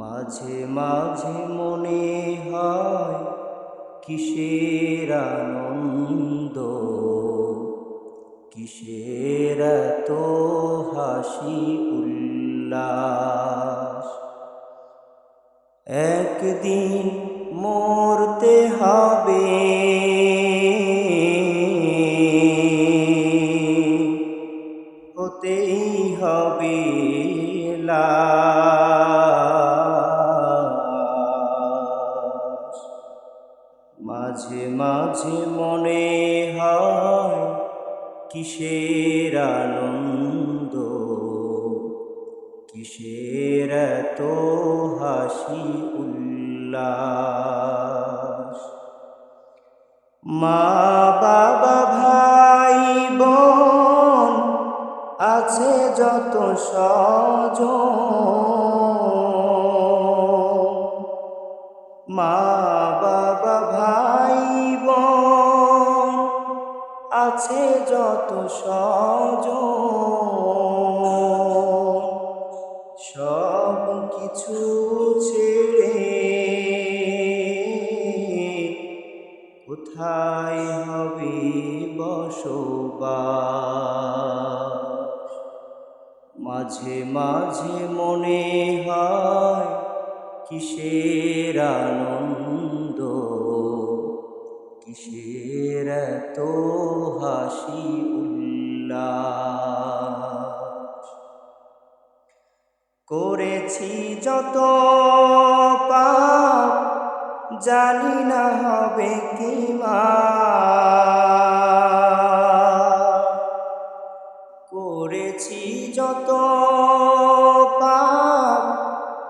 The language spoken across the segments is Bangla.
মাঝে মাঝে মনে হয় কিসের আনন্দ, কিসের তো হাসি উল্লাস একদিন মরতে হবে, হতেই হবে লাশ। মাঝে মাঝে মনে হয় কিসের আনন্দ, কিসের তো হাসি উল্লাস। মা, বাবা, ভাই, বোন আছে যত সজ মা, বাবা আছে যত সজ সব কিছু ছেড়ে কোথায় হবে বসবাস? মাঝে মাঝে মনে হয় কিসের আনন্দ? কিসের তো হাসি উল্লাস। করেছি যত পাপ, জানি না হবে কি মা। করেছি যত পাপ,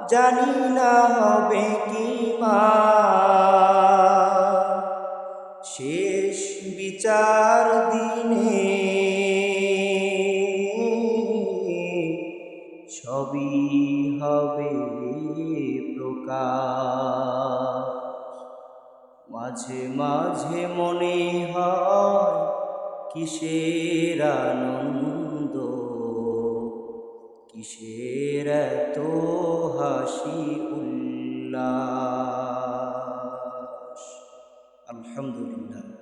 জানি না হবে কি মা। বিচার দিনে সবই হবে প্রকাশ। মাঝে মাঝে মনে হয় কিসের আনন্দ, কিসের তো হাসি উল্লাস। আলহামদুলিল্লাহ।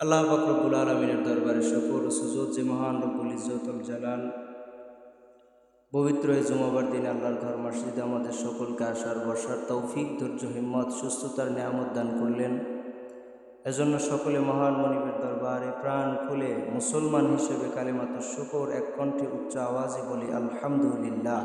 আল্লাহ বকরবুল আলমিনের দরবারে শকর সুযোগ যে মহান রব্বুল ইজ্জতুল জালাল, পবিত্র এই জুমাবার দিন আল্লাহর ঘর মসজিদে আমাদের সকলকে আসার, বসার তৌফিক, ধৈর্য, হিম্মত, সুস্থতার নিয়ামত দান করলেন। এজন্য সকলে মহান মনিবের দরবারে প্রাণ খুলে মুসলমান হিসেবে কালিমাত শুকর এক কণ্ঠে উচ্চ আওয়াজে বলি, আলহামদুলিল্লাহ।